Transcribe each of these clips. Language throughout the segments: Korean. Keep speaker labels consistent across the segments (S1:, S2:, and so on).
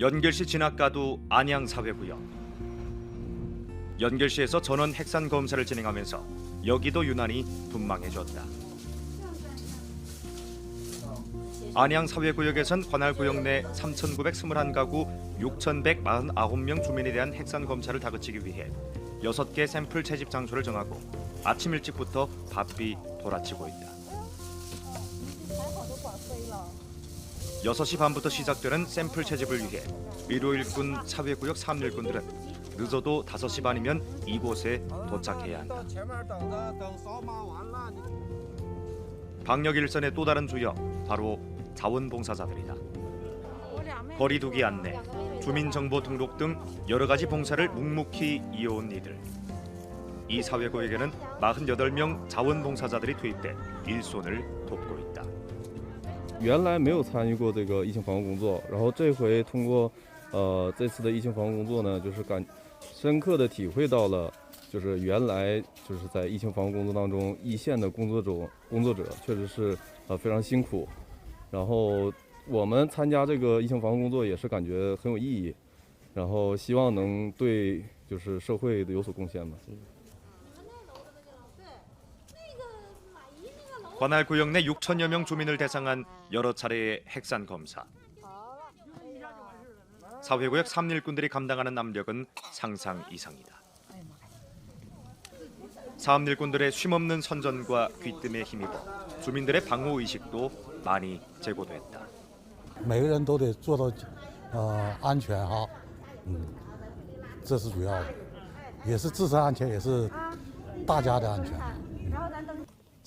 S1: 연결시 진압가도 안양 사회구역. 연결시에서 전원 핵산 검사를 진행하면서 여기도 유난히 분망해졌다. 안양 사회구역에선 관할 구역 내 3,921가구 6,149명 주민에 대한 핵산 검사를 다그치기 위해 6개 샘플 채집 장소를 정하고 아침 일찍부터 바삐 돌아치고 있다. 6시 반부터 시작되는 샘플 채집을 위해 위로일꾼 사회구역 3일꾼들은 늦어도 5시 반이면 이곳에 도착해야 한다. 방역 일선의 또 다른 주역 바로 자원봉사자들이다. 거리두기 안내, 주민정보 등록 등 여러 가지 봉사를 묵묵히 이어온 이들. 이 사회구역에는 48명 자원봉사자들이 투입돼 일손을 돕고 있다.
S2: 原来没有参与过这个疫情防控工作，然后这回通过呃这次的疫情防控工作呢，就是感深刻的体会到了，就是原来就是在疫情防控工作当中，一线的工作者工作者确实是呃非常辛苦，然后我们参加这个疫情防控工作也是感觉很有意义，然后希望能对就是社会有所贡献吧。
S1: 관할구역 내 6천여 명 주민을 대상한 여러 차례의 핵산 검사. 사회구역 3일군들이 감당하는 압력은 상상 이상이다. 3일군들의 쉼없는 선전과 귀뜸에 힘입어 주민들의 방호 의식도 많이 제고됐다.
S3: 每个人都得做到呃安全哈，嗯，这是主要的，也是自身安全，也是大家的安全。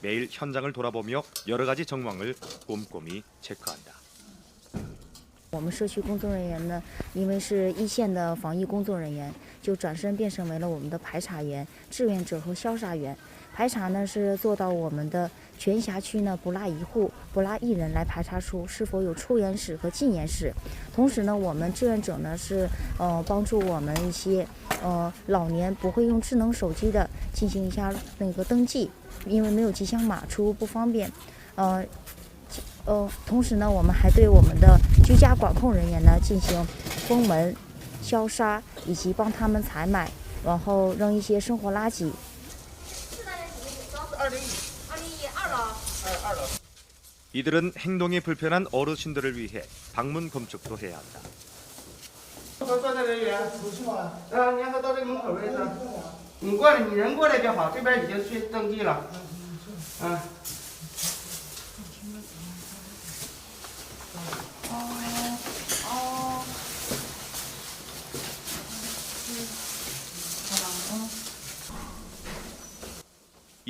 S1: 매일 현장을 돌아보며 여러 가지 정황을 꼼꼼히 체크한다.
S4: 我们社区工作人员呢，因为是一线的防疫工作人员，就转身变身为了我们的排查员、志愿者和消杀员。排查呢是做到我们的 全辖区呢不落一户、不落一人来排查出是否有出烟史和禁烟史。同时呢，我们志愿者呢是呃帮助我们一些呃老年不会用智能手机的进行一下那个登记，因为没有吉祥码出入不方便。呃，呃，同时呢，我们还对我们的居家管控人员呢进行封门、消杀，以及帮他们采买，然后扔一些生活垃圾。
S1: 이들은 행동이 불편한 어르신들을 위해 방문 검측도 해야 한다.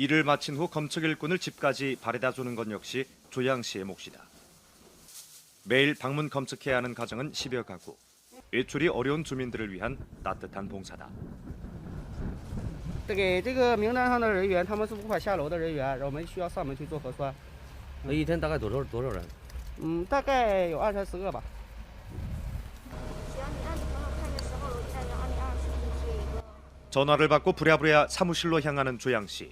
S1: 일을 마친 후 검측 일꾼을 집까지 바래다 주는 것 역시 조양 씨의 몫이다. 매일 방문 검측해야 하는 가정은 10여 가구. 외출이 어려운 주민들을 위한 따뜻한 봉사다.
S5: 这给这个名单上的人员，他们是无法下楼的人员，我们需要上门去做核酸。
S6: 那一天大概多少多少人？
S5: 嗯，大概有二三十个吧。
S1: 전화를 받고 부랴부랴 사무실로 향하는 조양 씨.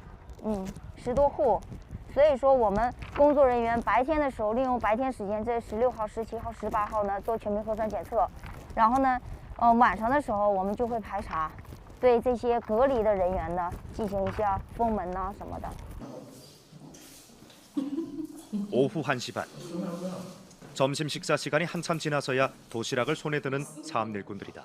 S7: 嗯，十多户。所以说，我们工作人员白天的时候利用白天时间，这十六号、十七号、十八号呢做全民核酸检测，然后呢，呃晚上的时候我们就会排查，对这些隔离的人员呢进行一下封门呐、什么的。
S1: 오후 1시 반. 점심 식사 시간이 한참 지나서야 도시락을 손에 드는 사업 일꾼들이다.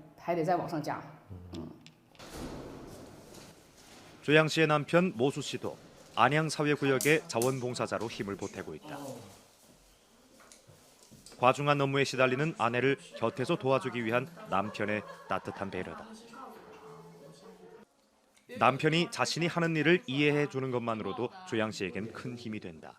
S8: 还得再往上加。
S1: 조양 씨의 남편 모수 씨도 안양 사회구역의 자원봉사자로 힘을 보태고 있다. 과중한 업무에 시달리는 아내를 곁에서 도와주기 위한 남편의 따뜻한 배려다. 남편이 자신이 하는 일을 이해해 주는 것만으로도 조양 씨에겐 큰 힘이 된다.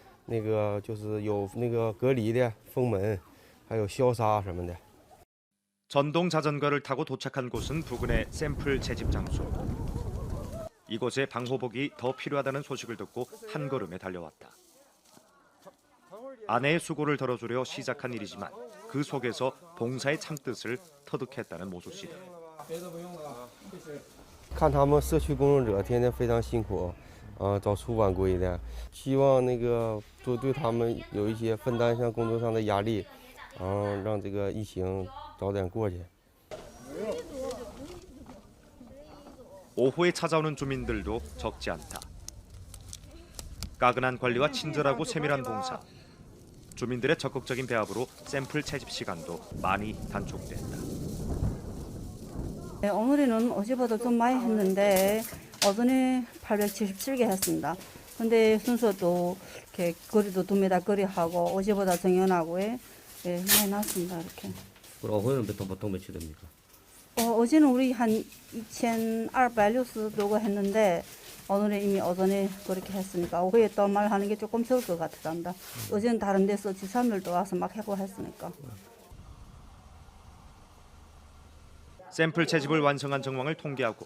S9: 那个就是有那个隔离的封门，还有消杀什么的。
S1: 전동 자전거를 타고 도착한 곳은 부근의 샘플 채집 장소. 이곳에 방호복이 더 필요하다는 소식을 듣고 한 걸음에 달려왔다. 아내의 수고를 덜어주려 시작한 일이지만 그 속에서 봉사의 참뜻을 터득했다는 모수 씨들.
S9: 看他们社区工作者天天非常辛苦， 啊、早出晚归的，希望那个多对他们有一些分担一下工作上的压力，然后让这个疫情早点过去。
S1: 오후에 찾아오는 주민들도 적지 않다. 까근한 관리와 친절하고 세밀한 봉사. 주민들의 적극적인 배합으로 샘플 채집 시간도 많이 단축됐다.
S10: 네, 오늘은 어제보다 좀 많이 했는데 어제는 877개 했습니다. 근데 순서도 이렇게 거리도 2m 거리하고 어제보다 정연하고 예, 예, 많이 났습니다. 이렇게.
S6: 그럼 어머니는 보통 보통 며칠 됩니까?
S10: 어, 어제는 우리 한 2,260 多거 했는데 오늘은 이미 오전에 그렇게 했으니까 오후에 또 말하는 게 조금 적을 것 같단다. 어제는 다른 데서 지사들도 와서 막 해고 했으니까.
S1: 샘플 채집을 완성한 정황을 통계하고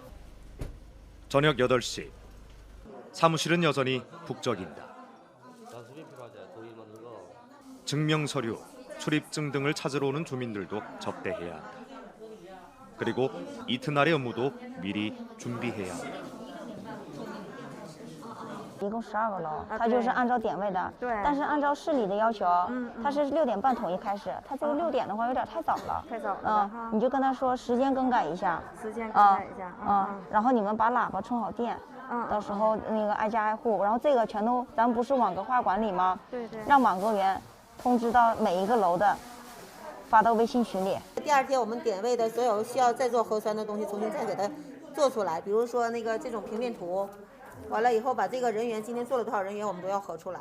S1: 저녁 8시 사무실은 여전히
S6: 거.
S1: 증명 서류, 출입증 등을 찾으러 오는 주민들도 접대해야 한다. 그리고 이튿날의 업무도 미리 준비해야 한다.
S7: 一共十二个楼，它就是按照点位的。对。但是按照市里的要求，它是六点半统一开始。它这个六点的话有点太早了。太早了。嗯，你就跟他说时间更改一下。时间更改一下。嗯。然后你们把喇叭充好电。嗯。到时候那个挨家挨户，然后这个全都，咱们不是网格化管理吗？对对。让网格员通知到每一个楼的，发到微信群里。
S11: 第二天我们点位的所有需要再做核酸的东西，重新再给它做出来，比如说那个这种平面图。完了以后，把这个人员今天做了多少人员，我们都要核出来，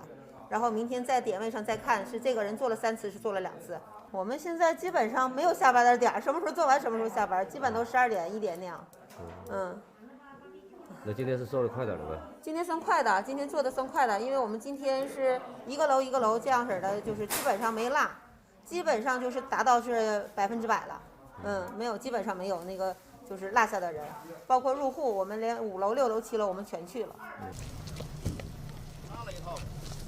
S11: 然后明天在点位上再看，是这个人做了三次，是做了两次。我们现在基本上没有下班的点儿，什么时候做完什么时候下班，基本都十二点一点那样。嗯，
S6: 那今天是做的快点的呗？
S11: 今天算快的，今天做的算快的，因为我们今天是一个楼一个楼这样式儿的，就是基本上没落，基本上就是达到是百分之百了。嗯，没有，基本上没有那个就是落下的人，包括入户，我们连五楼、六楼、七楼我们全去了。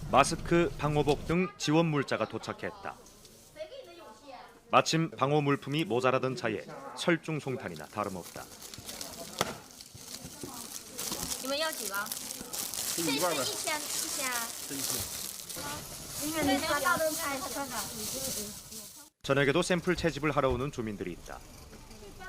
S1: 마스크, 방호복 등 지원 물자가 도착했다. 마침 방호 물품이 모자라던 차에 설중송탄이나 다름없다.
S11: 你们要几个？
S12: 这一半呗。
S11: 一千，一千。
S12: 这一千。
S11: 因为你刷到的菜，刷的。
S1: 저녁에도 샘플 채집을 하러 오는 주민들이 있다.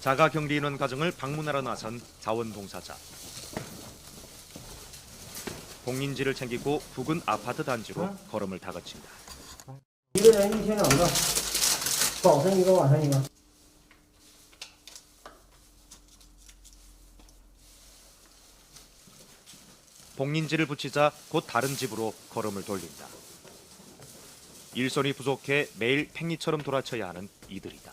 S1: 자가 격리 인원 가정을 방문하러 나선 자원봉사자. 공인지를 챙기고 부근 아파트 단지로 걸음을 다그친다.
S5: 一个人一天两个，早晨一个，晚上一个。
S1: 봉인지를 붙이자 곧 다른 집으로 걸음을 돌린다. 일손이 부족해 매일 팽이처럼 돌아쳐야 하는 이들이다.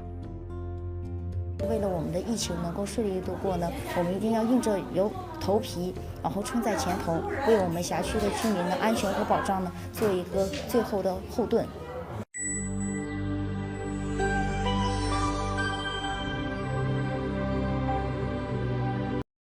S4: 为了我们的疫情能够顺利度过呢，我们一定要硬着有头皮，然后冲在前头，为我们辖区的居民的安全和保障呢做一个最后的后盾。